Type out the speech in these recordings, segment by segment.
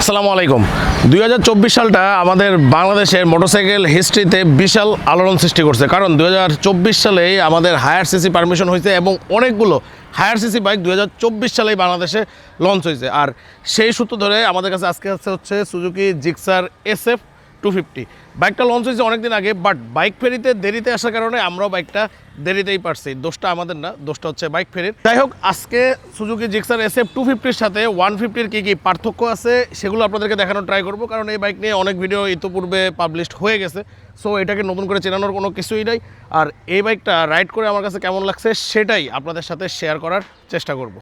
আসসালামু আলাইকুম। দুই হাজার চব্বিশ সালটা আমাদের বাংলাদেশের মোটরসাইকেল হিস্ট্রিতে বিশাল আলোড়ন সৃষ্টি করছে। কারণ দুই হাজার চব্বিশ সালেই আমাদের হায়ার সিসি পারমিশন হয়েছে এবং অনেকগুলো হায়ার সিসি বাইক দু হাজার চব্বিশ সালেই বাংলাদেশে লঞ্চ হয়েছে। আর সেই সূত্র ধরে আমাদের কাছে আজকে আছে হচ্ছে Suzuki Gixxer S F two fifty. বাইকটা লঞ্চ হয়েছে অনেকদিন আগে বাট বাইক ফেরিতে দেরিতে আসার কারণে আমরাও বাইকটা দেরিতেই পারছি। দোষটা আমাদের না, দোষটা হচ্ছে বাইক ফেরির। যাই হোক, আজকে Suzuki Gixxer S F two ফিফটির সাথে ওয়ান ফিফটির কী কী পার্থক্য আছে, সেগুলো আপনাদেরকে দেখানোর ট্রাই করব, কারণ এই বাইক নিয়ে অনেক ভিডিও ইতিপূর্বে পাবলিশড হয়ে গেছে। সো এটাকে নতুন করে চেনানোর কোনো কিছুই নাই। আর এই বাইকটা রাইড করে আমার কাছে কেমন লাগছে, সেটাই আপনাদের সাথে শেয়ার করার চেষ্টা করব।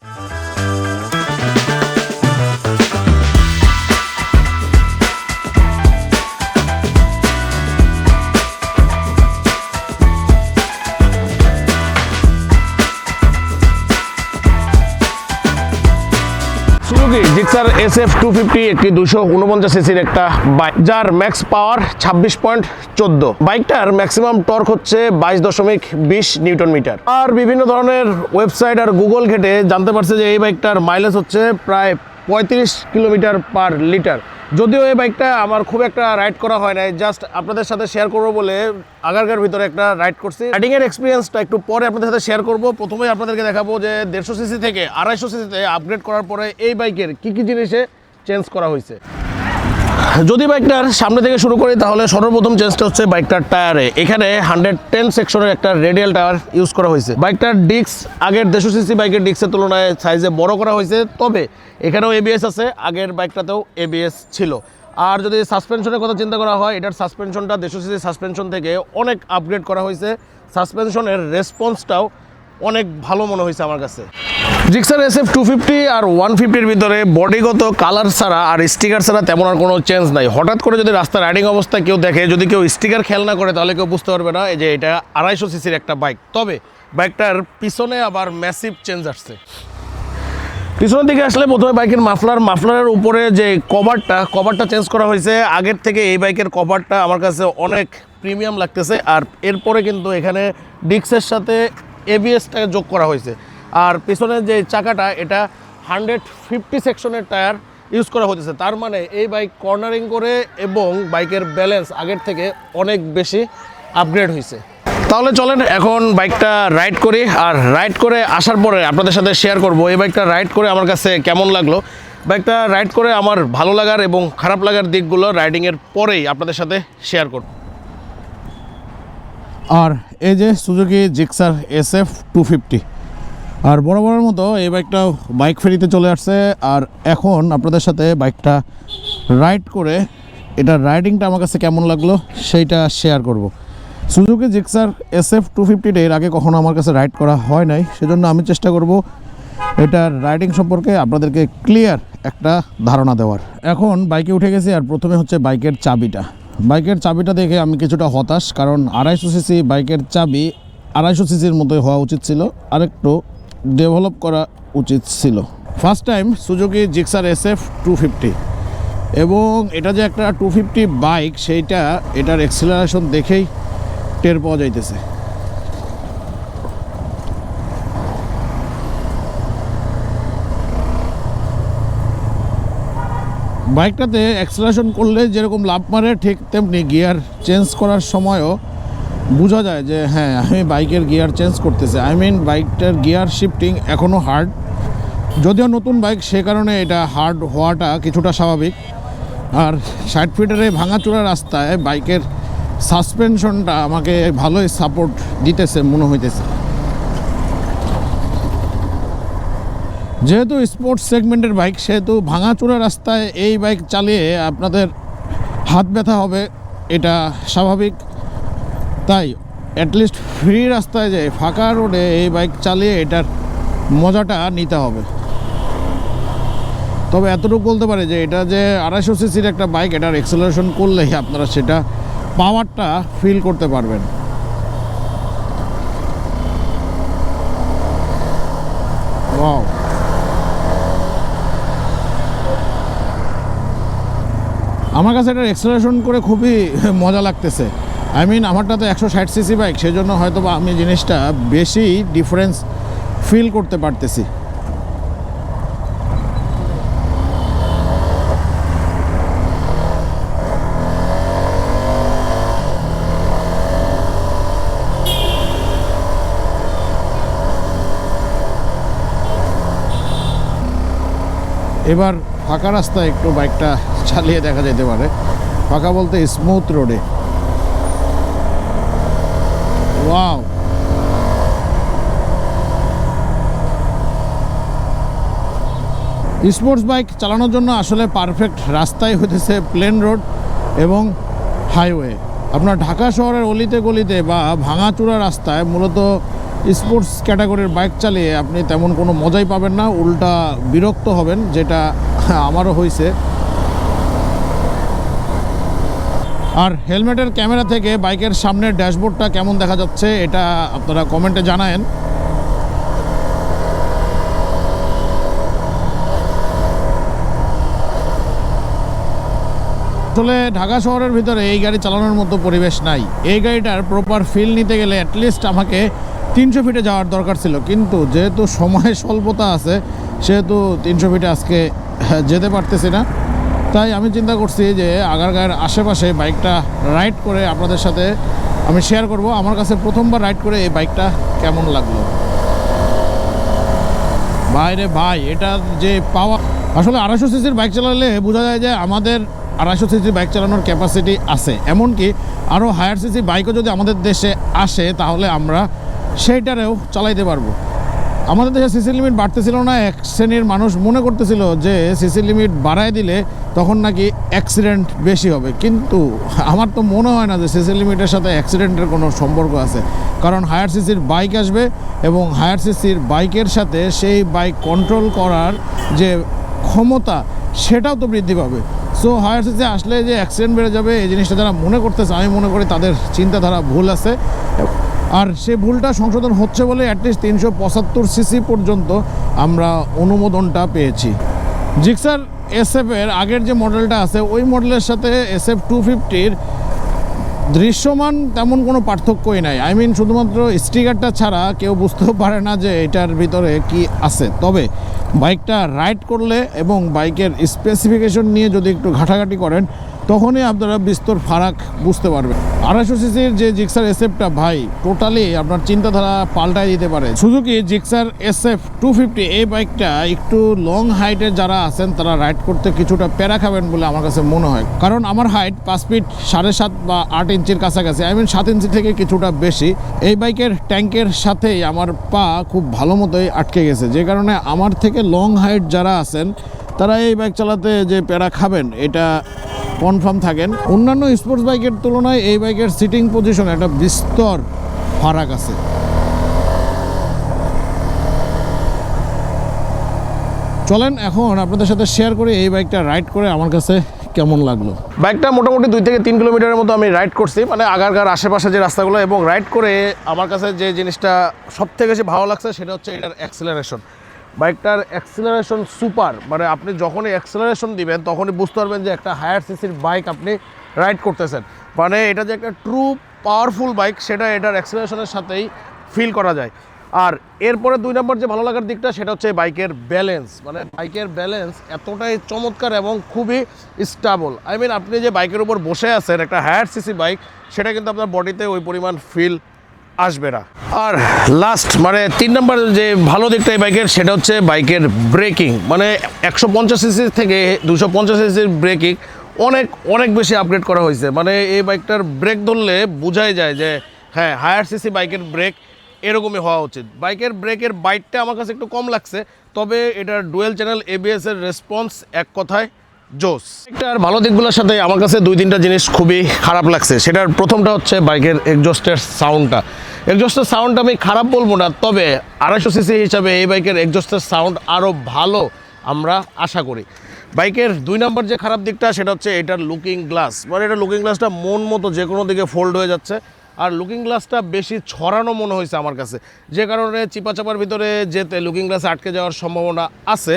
Gixxer S F two fifty একটি দুশো উনপঞ্চাশ সিসির একটা বাইক যার ম্যাক্স পাওয়ার ছাব্বিশ পয়েন্ট চোদ্দ। বাইকটার ম্যাক্সিমাম টর্ক হচ্ছে বাইশ দশমিক বিশ নিউটন মিটার। আর বিভিন্ন ধরনের ওয়েবসাইট আর গুগল ঘেটে জানতে পারছে যে এই বাইকটার মাইলেজ হচ্ছে প্রায় পঁয়ত্রিশ কিলোমিটার পার লিটার। যদিও এই বাইকটা আমার খুব একটা রাইড করা হয় নাই জাস্ট আপনাদের সাথে শেয়ার করব বলে আগারগার ভিতরে একটা রাইড করছি। রাইডিংয়ের এক্সপিরিয়েন্সটা একটু পরে আপনাদের সাথে শেয়ার করব। প্রথমেই আপনাদেরকে দেখাবো যে দেড়শো সিসি থেকে আড়াইশো সিসিতে আপগ্রেড করার পরে এই বাইকের কী কী জিনিসে চেঞ্জ করা হয়েছে। যদি বাইকটার সামনে থেকে শুরু করি, তাহলে সর্বপ্রথম চেঞ্জটা হচ্ছে বাইকটার টায়ারে এখানে হান্ড্রেড টেন সেকশনের একটা রেডিয়াল টায়ার ইউজ করা হয়েছে। বাইকটার ডিস্ক আগের দেড়শো সিসি বাইকের ডিস্কের তুলনায় সাইজে বড় করা হয়েছে। তবে এখানেও এবিএস আছে, আগের বাইকটাতেও এবিএস ছিল। আর যদি সাসপেনশনের কথা চিন্তা করা হয়, এটার সাসপেনশনটা দেড়শো সিসি সাসপেনশন থেকে অনেক আপগ্রেড করা হয়েছে। সাসপেনশনের রেসপন্সটাও অনেক ভালো মনে হয়েছে আমার কাছে। Gixxer S F two fifty আর ওয়ান ফিফটির ভিতরে বডিগত কালার ছাড়া আর স্টিকার ছাড়া তেমন আর কোনো চেঞ্জ নাই। হঠাৎ করে যদি রাস্তা রাইডিং অবস্থায় কেউ দেখে, যদি কেউ স্টিকার খেয়াল না করে, তাহলে কেউ বুঝতে পারবে না যে এটা আড়াইশো সিসির একটা বাইক তবে বাইকটার পিছনে আবার ম্যাসিভ চেঞ্জ আসছে। পিছনের দিকে আসলে প্রথমে বাইকের মাফলার মাফলারের উপরে যে কভারটা কভারটা চেঞ্জ করা হয়েছে। আগের থেকে এই বাইকের কভারটা আমার কাছে অনেক প্রিমিয়াম লাগতেছে। আর এরপরে কিন্তু এখানে ডিক্সের সাথে এবিএসটা যোগ করা হয়েছে। আর পিছনের যে চাকাটা, এটা হান্ড্রেড ফিফটি সেকশনের টায়ার ইউজ করা হতেছে তার মানে এই বাইক কর্নারিং করে এবং বাইকের ব্যালেন্স আগের থেকে অনেক বেশি আপগ্রেড হয়েছে তাহলে চলেন এখন বাইকটা রাইড করি। আর রাইড করে আসার পরে আপনাদের সাথে শেয়ার করব, এই বাইকটা রাইড করে আমার কাছে কেমন লাগল? বাইকটা রাইড করে আমার ভালো লাগার এবং খারাপ লাগার দিকগুলো রাইডিংয়ের পরেই আপনাদের সাথে শেয়ার করব। আর এই যে Suzuki Gixxer S F two fifty আর বড় বড়ের মতো এই বাইকটাও বাইক ফেরিতে চলে আসছে, আর এখন আপনাদের সাথে বাইকটা রাইড করে এটা রাইডিংটা আমার কাছে কেমন লাগল সেইটা শেয়ার করব। Suzuki Gixxer S F two ফিফটিটা এর আগে কখনো আমার কাছে রাইড করা হয় নাই, সেজন্য আমি চেষ্টা করব এটার রাইডিং সম্পর্কে আপনাদেরকে ক্লিয়ার একটা ধারণা দেওয়ার। এখন বাইকে উঠে গেছি, আর প্রথমে হচ্ছে বাইকের চাবিটা। বাইকের চাবিটা দেখে আমি কিছুটা হতাশ, কারণ আড়াইশো সিসি বাইকের চাবি আড়াইশো সিসির মতোই হওয়া উচিত ছিল, আরেকটু ডেভেলপ করা উচিত ছিল। First time Suzuki Gixxer S F two fifty এবং এটা যে একটা টু ফিফটি বাইক সেইটা, এটার এক্সেলারেশন দেখেই টের পাওয়া যাইতেছে। বাইকটাতে অ্যাক্সেলারেশন করলে যেরকম লাভ মারে, ঠিক তেমনি গিয়ার চেঞ্জ করার সময়ও বোঝা যায় যে হ্যাঁ আমি বাইকের গিয়ার চেঞ্জ করতেছে। আই মিন বাইকটার গিয়ার শিফটিং এখনও হার্ড যদিও নতুন বাইক, সে কারণে এটা হার্ড হওয়াটা কিছুটা স্বাভাবিক। আর ষাট ফিটের এই ভাঙাচোরা রাস্তায় বাইকের সাসপেনশনটা আমাকে ভালোই সাপোর্ট দিতেছে, মনে হইতেছে। যেহেতু স্পোর্টস সেগমেন্টের বাইক সেহেতু ভাঙাচোরা রাস্তায় এই বাইক চালিয়ে আপনাদের হাত ব্যথা হবে, এটা স্বাভাবিক। তাই অ্যাটলিস্ট ফ্রি রাস্তায় যে ফাঁকা রোডে এই বাইক চালিয়ে এটার মজাটা নিতে হবে। তবে এতটুকু বলতে পারে যে এটা যে আড়াইশো সিসির একটা বাইক এটার এক্সেলারেশন করলেই আপনারা সেটা পাওয়ারটা ফিল করতে পারবেন। ওয়াও আমার কাছে এটা এক্সেলারেশন করে খুবই মজা লাগতেছে। আই মিন আমারটা তো একশো ষাট সিসি বাইক সেই জন্য হয়তো বা আমি জিনিসটা বেশি ডিফারেন্স ফিল করতে পারতেছি। এবার ফাঁকা রাস্তায় একটু বাইকটা চালিয়ে দেখা যেতে পারে। ফাঁকা বলতে স্মুথ রোডে ওয়াও স্পোর্টস বাইক চালানোর জন্য আসলে পারফেক্ট রাস্তাই হতেছে প্লেন রোড এবং হাইওয়ে আপনার ঢাকা শহরের অলিতে গলিতে বা ভাঙাচুরা রাস্তায় মূলত স্পোর্টস ক্যাটাগরির বাইক চালিয়ে আপনি তেমন কোনো মজাই পাবেন না, উল্টা বিরক্ত হবেন, যেটা আমারও হয়েছে আর হেলমেটের ক্যামেরা থেকে বাইকের সামনের ড্যাশবোর্ডটা কেমন দেখা যাচ্ছে, এটা আপনারা কমেন্টে জানায়েন। আসলে ঢাকা শহরের ভিতরে এই গাড়ি চালানোর মতো পরিবেশ নাই। এই গাড়িটার প্রপার ফিল নিতে গেলে অ্যাটলিস্ট আমাকে তিনশো ফিটে যাওয়ার দরকার ছিল। কিন্তু যেহেতু সময় স্বল্পতা আছে, সেহেতু তিনশো ফিটে আজকে যেতে পারতেছি না। তাই আমি চিন্তা করছি যে আগারগাঁয়ের আশেপাশে বাইকটা রাইড করে আপনাদের সাথে আমি শেয়ার করব। আমার কাছে প্রথমবার রাইড করে এই বাইকটা কেমন লাগল? বাইরে ভাই, এটা যে পাওয়া আসলে আড়াইশো সিসির বাইক চালালে বোঝা যায় যে আমাদের আড়াইশো সিসির বাইক চালানোর ক্যাপাসিটি আছে। এমনকি আরও হায়ার সিসি বাইকও যদি আমাদের দেশে আসে, তাহলে আমরা সেইটারেও চালাইতে পারব। আমাদের দেশে সিসি লিমিট বাড়তেছিল না, এক শ্রেণির মানুষ মনে করতেছিল যে সিসি লিমিট বাড়ায় দিলে তখন নাকি অ্যাক্সিডেন্ট বেশি হবে। কিন্তু আমার তো মনে হয় না যে সিসি লিমিটের সাথে অ্যাক্সিডেন্টের কোনো সম্পর্ক আছে। কারণ হায়ার সিসির বাইক আসবে এবং হায়ার সিসির বাইকের সাথে সেই বাইক কন্ট্রোল করার যে ক্ষমতা, সেটাও তো বৃদ্ধি পাবে। সো হায়ার সিসি আসলে যে অ্যাক্সিডেন্ট বেড়ে যাবে, এই জিনিসটা যারা মনে করতেছে, আমি মনে করি তাদের চিন্তাধারা ভুল আছে। আর সে ভুলটা সংশোধন হচ্ছে বলে অ্যাটলিস্ট তিনশো পঁচাত্তর সিসি পর্যন্ত আমরা অনুমোদনটা পেয়েছি। জিক্সার এসএফ এর আগের যে মডেলটা আছে, ওই মডেলের সাথে এসএফ টু ফিফটির দৃশ্যমান তেমন কোনো পার্থক্যই নাই। আই মিন শুধুমাত্র স্টিকারটা ছাড়া কেউ বুঝতেও পারে না যে এটার ভিতরে কি আছে। তবে বাইকটা রাইড করলে এবং বাইকের স্পেসিফিকেশন নিয়ে যদি একটু ঘাটাঘাটি করেন তখনই আপনারা বিস্তর ফারাক বুঝতে পারবেন। আড়াইশো সিসির যে জিক্সার এসএফটা, ভাই টোটালি আপনার চিন্তাধারা পাল্টাই দিতে পারে। Suzuki Gixxer SF two fifty এই বাইকটা একটু লং হাইটের যারা আছেন, তারা রাইড করতে কিছুটা প্যারা খাবেন বলে আমার কাছে মনে হয়। কারণ আমার হাইট পাঁচ ফিট সাড়ে সাত বা আট ইঞ্চির কাছাকাছি আই মিন সাত ইঞ্চি থেকে কিছুটা বেশি। এই বাইকের ট্যাঙ্কের সাথেই আমার পা খুব ভালো মতোই আটকে গেছে। যে কারণে আমার থেকে লং হাইট যারা আছেন তারা এই বাইক চালাতে যে প্যারা খাবেন, এটা কনফার্ম থাকেন। অন্যান্য স্পোর্টস বাইকের তুলনায় এই বাইকের সিটিং পজিশন একটা বিস্তর ফারাক আছে। চলেন এখন আপনাদের সাথে শেয়ার করে এই বাইকটা রাইড করে আমার কাছে কেমন লাগল। বাইকটা মোটামুটি দুই থেকে তিন কিলোমিটারের মতো আমি রাইড করছি মানে আগারগার আশেপাশে যে রাস্তাগুলো, এবং রাইড করে আমার কাছে যে জিনিসটা সব থেকে বেশি ভালো লাগছে, সেটা হচ্ছে এটার অ্যাক্সিলারেশন বাইকটার অ্যাক্সেলারেশন সুপার মানে আপনি যখনই অ্যাক্সেলারেশন দিবেন, তখনই বুঝতে পারবেন যে একটা হায়ার সিসির বাইক আপনি রাইড করতেছেন। মানে এটা যে একটা ট্রু পাওয়ারফুল বাইক সেটা এটার অ্যাক্সিলারেশনের সাথেই ফিল করা যায়। আর এরপরে দুই নম্বর যে ভালো লাগার দিকটা, সেটা হচ্ছে বাইকের ব্যালেন্স মানে বাইকের ব্যালেন্স এতটাই চমৎকার এবং খুবই স্টাবল আই মিন আপনি যে বাইকের উপর বসে আছেন, একটা হায়ার সিসি বাইক সেটা কিন্তু আপনার বডিতে ওই পরিমাণ ফিল আসবে না। আর লাস্ট মানে তিন নম্বর যে ভালো দিকটা এই বাইকের সেটা হচ্ছে বাইকের ব্রেকিং মানে একশো পঞ্চাশ সিসি থেকে দুশো পঞ্চাশ সিসির ব্রেকিং অনেক অনেক বেশি আপগ্রেড করা হয়েছে। মানে এই বাইকটার ব্রেক ধরলে বোঝাই যায় যে হ্যাঁ হায়ার সিসি বাইকের ব্রেক এরকমই হওয়া উচিত। বাইকের ব্রেকের বাইটটা আমার কাছে একটু কম লাগছে, তবে এটার ডুয়েল চ্যানেল এবিএসের রেসপন্স এক কথায় জোস। এটার ভালো দিকগুলোর সাথে আমার কাছে দুই তিনটা জিনিস খুবই খারাপ লাগছে। সেটার প্রথমটা হচ্ছে বাইকের এক্সজস্টের সাউন্ডটা এক্সজস্টের সাউন্ড আমি খারাপ বলব না, তবে আড়াইশো সিসি হিসাবে এই বাইকের এক্সজস্টের সাউন্ড আরও ভালো আমরা আশা করি। বাইকের দুই নম্বর যে খারাপ দিকটা, সেটা হচ্ছে এটার লুকিং গ্লাস মানে এটা লুকিং গ্লাসটা মন মতো যে কোনো দিকে ফোল্ড হয়ে যাচ্ছে। আর লুকিং গ্লাসটা বেশি ছড়ানো মনে হয়েছে আমার কাছে। যে কারণে চিপা চাপার ভিতরে যেতে লুকিং গ্লাস আটকে যাওয়ার সম্ভাবনা আছে।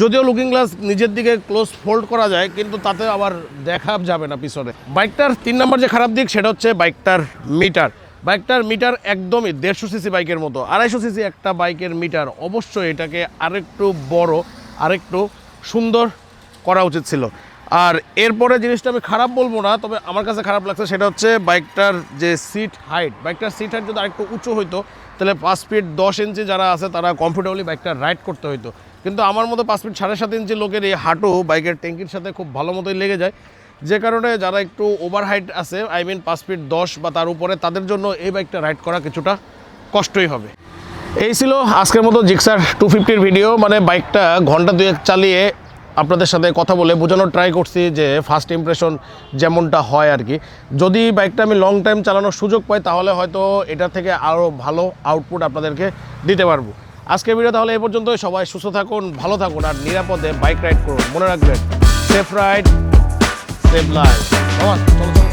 যদিও লুকিং গ্লাস নিজের দিকে ক্লোজ ফোল্ড করা যায়, কিন্তু তাতে আবার দেখা যাবে না পিছনে। বাইকটার তিন নম্বর যে খারাপ দিক, সেটা হচ্ছে বাইকটার মিটার বাইকটার মিটার একদমই দেড়শো সিসি বাইকের মতো, আড়াইশো সিসি একটা বাইকের মিটার অবশ্যই এটাকে আরেকটু বড়, আরেকটু সুন্দর করা উচিত ছিল। আর এরপরে জিনিসটা আমি খারাপ বলব না, তবে আমার কাছে খারাপ লাগছে, সেটা হচ্ছে বাইকটার যে সিট হাইট বাইকটার সিট হাইট যদি আরেকটু উঁচু হইতো, তাহলে পাঁচ ফিট দশ ইঞ্চি যারা আছে, তারা কমফোর্টেবলি বাইকটা রাইড করতে হইতো। কিন্তু আমার মতো পাঁচ ফিট সাড়ে সাত ইঞ্চি লোকের এই হাঁটু, বাইকের ট্যাঙ্কির সাথে খুব ভালো মতোই লেগে যায়। যে কারণে যারা একটু ওভার হাইট আছে আই মিন পাঁচ ফিট দশ বা তার উপরে, তাদের জন্য এই বাইকটা রাইড করা কিছুটা কষ্টই হবে। এই ছিল আজকের মতো জিক্সার টু ফিফটির ভিডিও মানে বাইকটা ঘণ্টা দুয়েক চালিয়ে আপনাদের সাথে কথা বলে বোঝানোর ট্রাই করছি যে ফার্স্ট ইমপ্রেশন যেমনটা হয় আর কি। যদি বাইকটা আমি লং টাইম চালানোর সুযোগ পাই, তাহলে হয়তো এটা থেকে আরও ভালো আউটপুট আপনাদেরকে দিতে পারব। আজকের ভিডিও তাহলে এ পর্যন্ত সবাই সুস্থ থাকুন, ভালো থাকুন, আর নিরাপদে বাইক রাইড করুন। মনে রাখবেন সেফ রাইড সেফ লাইফ চলো।